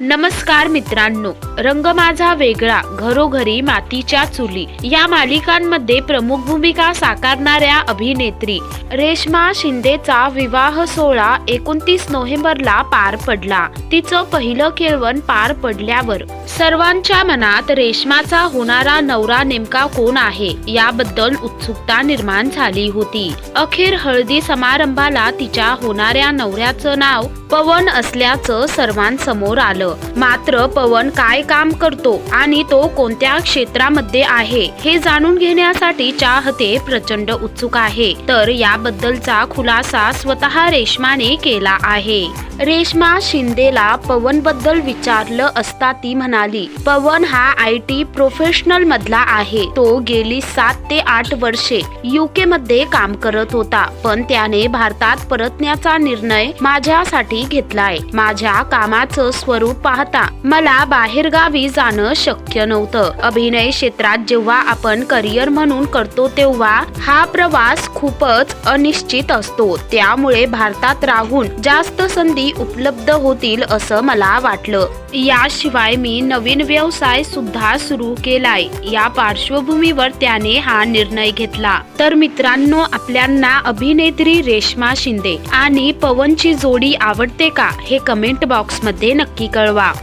नमस्कार मित्रांनो रंग माझा वेगळा घरोघरी मातीच्या चुली. या मालिकांमध्ये प्रमुख भूमिका साकारणाऱ्या अभिनेत्री रेश्मा शिंदेचा विवाह सोहळा एकोणतीस नोव्हेंबरला पार पडला. तिचं पहिलं केळवण पार पडल्यावर सर्वांच्या मनात रेश्माचा होणारा नवरा नेमका कोण आहे? याबद्दल उत्सुकता निर्माण झाली होती. अखेर हळदी समारंभाला तिच्या होणाऱ्या नवऱ्याचं नाव पवन असल्याचं सर्वांसमोर आलं. मात्र पवन काय काम करतो आणि तो कोणत्या क्षेत्रामध्ये आहे हे जाणून घेण्यासाठी चाहते प्रचंड उत्सुक आहे. तर याबद्दलचा खुलासा स्वतः रेश्माने केला आहे. रेश्मा शिंदेला पवनबद्दल विचारलं असता ती म्हणाली पवन हा आय टी प्रोफेशनल मधला आहे. तो गेली सात ते आठ वर्षे युके मध्ये काम करत होता. पण त्याने भारतात परतण्याचा निर्णय माझ्यासाठी घेतलाय. माझ्या कामाचं स्वरूप पाहता मला बाहेरगावी जाणं शक्य नव्हतं. अभिनय क्षेत्रात जेव्हा आपण करिअर म्हणून करतो तेव्हा हा प्रवास खूपच अनिश्चित असतो. त्यामुळे भारतात राहून जास्त संधी उपलब्ध होतील असं मला वाटलं. याशिवाय मी नवीन व्यवसाय सुद्धा सुरू केलाय. या पार्श्वभूमीवर त्याने हा निर्णय घेतला. तर मित्रांनो आपल्यांना अभिनेत्री रेश्मा शिंदे आणि पवनची जोडी आवडते का हे कमेंट बॉक्समध्ये नक्की vào